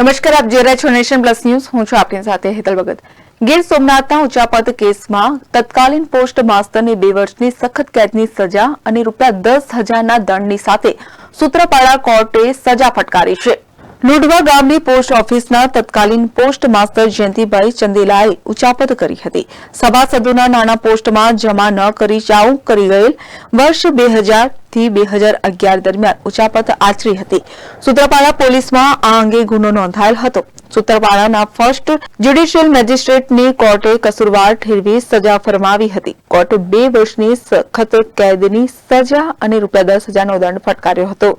નમસ્કાર, આપ જોઈ રહ્યા છો નેશન પ્લસ ન્યૂઝ. હું છું આપની સાથે હેતલ ભગત. ગીર સોમનાથના ઉચાપત કેસમાં તત્કાલીન પોસ્ટ માસ્ટરને બે વર્ષની સખત કેદની સજા અને રૂપિયા દસ હજારના દંડની સાથે સૂત્રપાડા કોર્ટે સજા ફટકારી છે. લુડવા ગામની પોસ્ટ ઓફિસના તત્કાલીન પોસ્ટ માસ્તર જયંતિભાઈ ચંદેલાએ ઉચાપત કરી હતી. સભાસદોના નાણાં પોસ્ટમાં જમા ન કરી ચાઉ કરી ગયેલ વર્ષ બેથી બે દરમિયાન ઉચાપત આચરી હતી. સૂત્રપાડા પોલીસમાં આ અંગે ગુનો નોંધાયેલ હતો. સૂત્રપાડાના ફર્સ્ટ જ્યુડિશિયલ મેજિસ્ટ્રેટની કોર્ટે કસુરવાર ઠેરવી સજા ફરમાવી હતી. કોર્ટે બે વર્ષની સખત કેદની સજા અને રૂપિયા દસ હજારનો દંડ ફટકાર્યો હતો.